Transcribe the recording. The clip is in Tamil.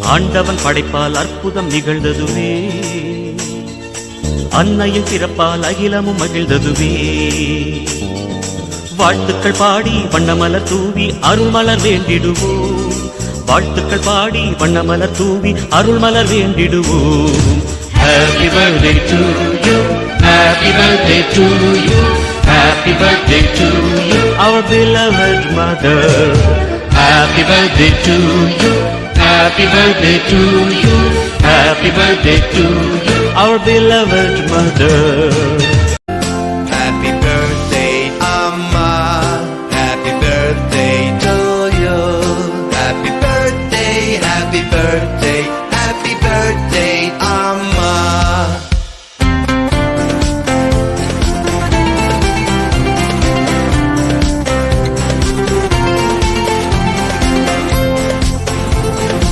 ஆண்டவன் படைப்பால் அற்புதம் நிகழ்ந்ததுவே அன்னையின் பிறப்பால் அகிலமும் மகிழ்ந்ததுவே வாழ்த்துக்கள் பாடி வண்ணமலர் தூவி அருள்மலர் வேண்டிடுவோம். வாழ்த்துக்கள் பாடி வண்ணமலர் தூவி அருள்மலர் வேண்டிடுவோம். Happy birthday to you Happy birthday to you Happy birthday to you. Our beloved mother Happy birthday to you. Happy birthday to you. Happy birthday to you, our beloved mother. Happy birthday, Amma. Happy birthday to you. Happy birthday, happy birthday.